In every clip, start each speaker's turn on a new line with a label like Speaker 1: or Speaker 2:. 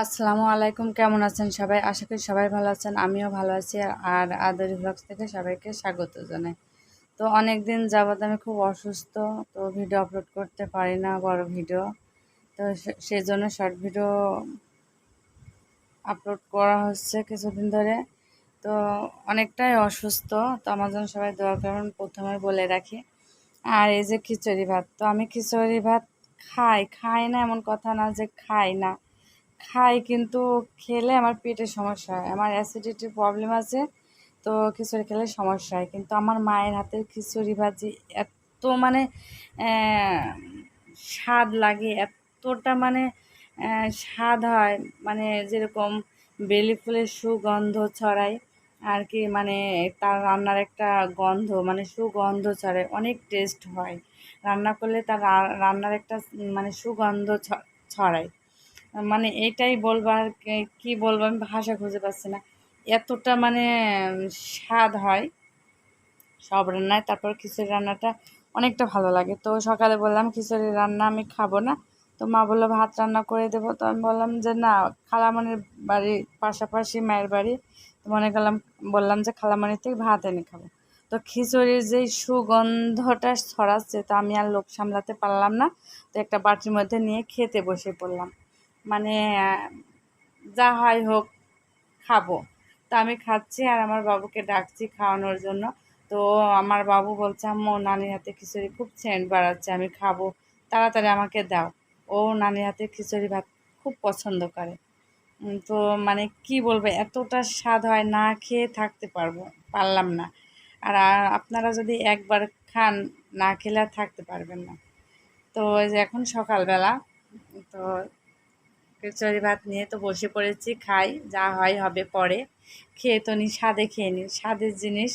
Speaker 1: আসসালামু আলাইকুম, কেমন আছেন সবাই? আশা করি সবাই ভালো আছেন, আমিও ভালো আছি। আর আদরি ব্লগস থেকে সবাইকে স্বাগত জানাই। তো অনেক দিন যাবৎ আমি খুব অসুস্থ, তো ভিডিও আপলোড করতে পারি না, বড় ভিডিও তো সেই জন্য শর্ট ভিডিও আপলোড করা হচ্ছে কিছুদিন ধরে। তো অনেকটাই অসুস্থ, তো আমার জন্য সবাই দোয়া করুন প্রথমে বলে রাখি। আর এই যে খিচুড়ি ভাত, তো আমি খিচুড়ি ভাত খাই খাই না এমন কথা না যে খাই না। খাই, কিন্তু খেলে আমার পেটের সমস্যা হয়। আমার অ্যাসিডিটির প্রবলেম আছে, তো খিচুড়ি খেলে সমস্যা হয়। কিন্তু আমার মায়ের হাতের খিচুড়ি ভাজি এত মানে স্বাদ লাগে, এতটা মানে স্বাদ হয়। মানে যেরকম বেলি ফুলের সুগন্ধ ছড়ায়, আর কি মানে তার রান্নার একটা গন্ধ মানে সুগন্ধ ছড়ায়, অনেক টেস্ট হয়। রান্না করলে তার রান্নার একটা মানে সুগন্ধ ছড়ায়। মানে এটাই বলবার আর কি বলব আমি ভাষা খুঁজে পাচ্ছি না। এতটা মানে স্বাদ হয় সব রান্নায়, তারপর খিচুড়ি রান্নাটা অনেকটা ভালো লাগে। তো সকালে বললাম, খিচুড়ি রান্না আমি খাব না। তো মা বলল, ভাত রান্না করে দেবো। তো আমি বললাম যে, না খালামণির বাড়ি, পাশাপাশি মায়ের বাড়ি। তো মনে করলাম, বললাম যে খালামণির থেকে ভাত এনে খাব। তো খিচুড়ির যেই সুগন্ধটা ছড়াচ্ছে, তো আমি আর লোক সামলাতে পারলাম না। তো একটা বাটির মধ্যে নিয়ে খেতে বসে পড়লাম। মানে যা হয় হোক, খাব। তো আমি খাচ্ছি আর আমার বাবুকে ডাকছি খাওয়ানোর জন্য। তো আমার বাবু বলছে, আম্মু, নানির হাতে খিচুড়ি খুব সেন্ট বাড়াচ্ছে আমি খাব। তাড়াতাড়ি আমাকে দাও। ও নানির হাতে খিচুড়ি ভাত খুব পছন্দ করে। তো মানে কি বলব, এতটা স্বাদ হয়, না খেয়ে থাকতে পারব, পারলাম না। আর আপনারা যদি একবার খান, না খেলে থাকতে পারবেন না। তো এখন সকালবেলা, তো খিচুড়ি ভাত নিয়ে তো বসে পড়েছি, খাই, যা হয় হবে পরে। খেয়ে তো নি, স্বাদে খেয়ে নিই স্বাদের জিনিস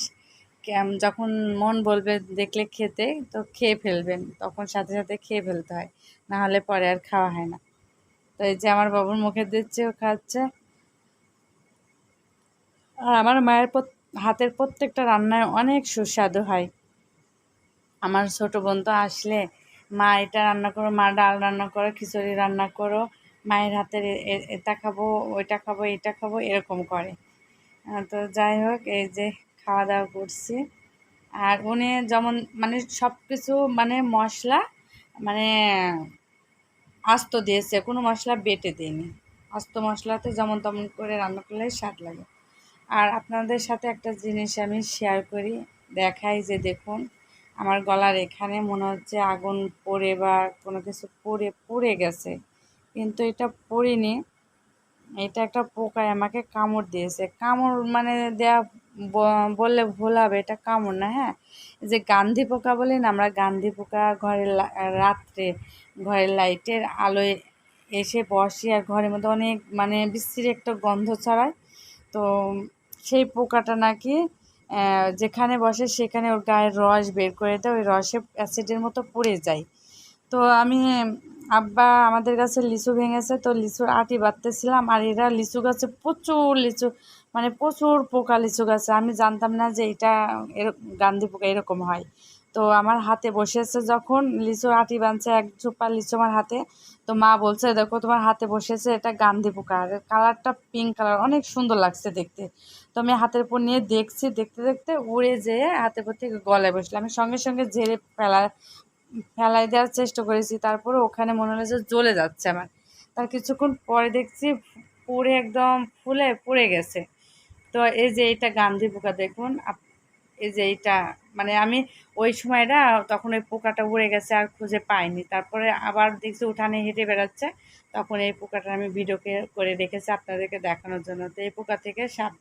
Speaker 1: যখন মন বলবে দেখলে খেতে, তো খেয়ে ফেলবেন। তখন সাথে সাথে খেয়ে ফেলতে হয়। না হলে পরে আর খাওয়া হয় না। তো এই যে আমার বাবুর মুখে দিচ্ছে, ও খাচ্ছে। আর আমার মায়ের হাতের প্রত্যেকটা রান্নায় অনেক সুস্বাদু হয়। আমার ছোট বোন তো আসলে, মা এটা রান্না করো, মা ডাল রান্না করো, খিচুড়ি রান্না করো। মায়ের হাতের এটা খাব, ওইটা খাব এটা খাব, এরকম করে। তো যাই হোক, এই যে খাওয়া দাওয়া করছি। আর উনি যেমন মানে সব কিছু মানে মশলা মানে আস্ত দিয়েছে, কোনো মশলা বেটে দিইনি। আস্ত মশলাতে যেমন তেমন করে রান্না করলে স্বাদ লাগে। আর আপনাদের সাথে একটা জিনিস আমি শেয়ার করি, দেখাই যে দেখুন, আমার গলার এখানে মনে হচ্ছে আগুন পড়ে বা কোনো কিছু পড়ে, পুড়ে গেছে। কিন্তু এটা পড়িনি এটা একটা পোকায় আমাকে কামড় দিয়েছে। কামড় মানে দেয়া বললে ভুল হবে, এটা কামড় না হ্যাঁ? যে গান্ধী পোকা বলি না, আমরা গান্ধী পোকা ঘরের রাত্রে ঘরের লাইটের আলোয় এসে বসি আর ঘরের মধ্যে অনেক মানে বিশ্রী একটা গন্ধ ছড়ায়। তো সেই পোকাটা নাকি যেখানে বসে সেখানে ওর গায়ের রস বের করে দেয়, ওই রসে অ্যাসিডের মতো পড়ে যায়। তো আমি আব্বা আমাদের গাছে লিচু ভেঙেছে, তো লিচুর আটি বাঁধতেছিলাম আর এরা লিচু গাছে প্রচুর লিচু মানে প্রচুর পোকা লিচু গাছে। আমি জানতাম না যে এটা গান্ধী পোকা এরকম হয়। তো আমার হাতে বসেছে যখন লিচুর আটি বাঁধছে, এক চোপা লিচু আমার হাতে, তো মা বলছে, দেখো, তোমার হাতে বসেছে এটা গান্ধী পোকা। আর কালারটা পিঙ্ক কালার, অনেক সুন্দর লাগছে দেখতে। তো আমি হাতের উপর নিয়ে দেখছি, দেখতে দেখতে উড়ে যেয়ে হাতের উপর থেকে গলায় বসলাম। আমি সঙ্গে সঙ্গে ঝেড়ে ফেলা ফেলাই দেওয়ার চেষ্টা করেছি, তারপরে ওখানে মনে হলো যে জ্বলে যাচ্ছে আমার। তার কিছুক্ষণ পরে দেখছি পুড়ে একদম ফুলে পুড়ে গেছে। তো এই যে এইটা গান্ধী পোকা দেখুন এই যে এইটা মানে আমি ওই সময়টা তখন ওই পোকাটা উড়ে গেছে আর খুঁজে পাইনি। তারপরে আবার দেখছি উঠানে হেঁটে বেড়াচ্ছে, তখন এই পোকাটা আমি ভিডিও করে রেখেছি আপনাদেরকে দেখানোর জন্য। তো এই পোকা থেকে সাপ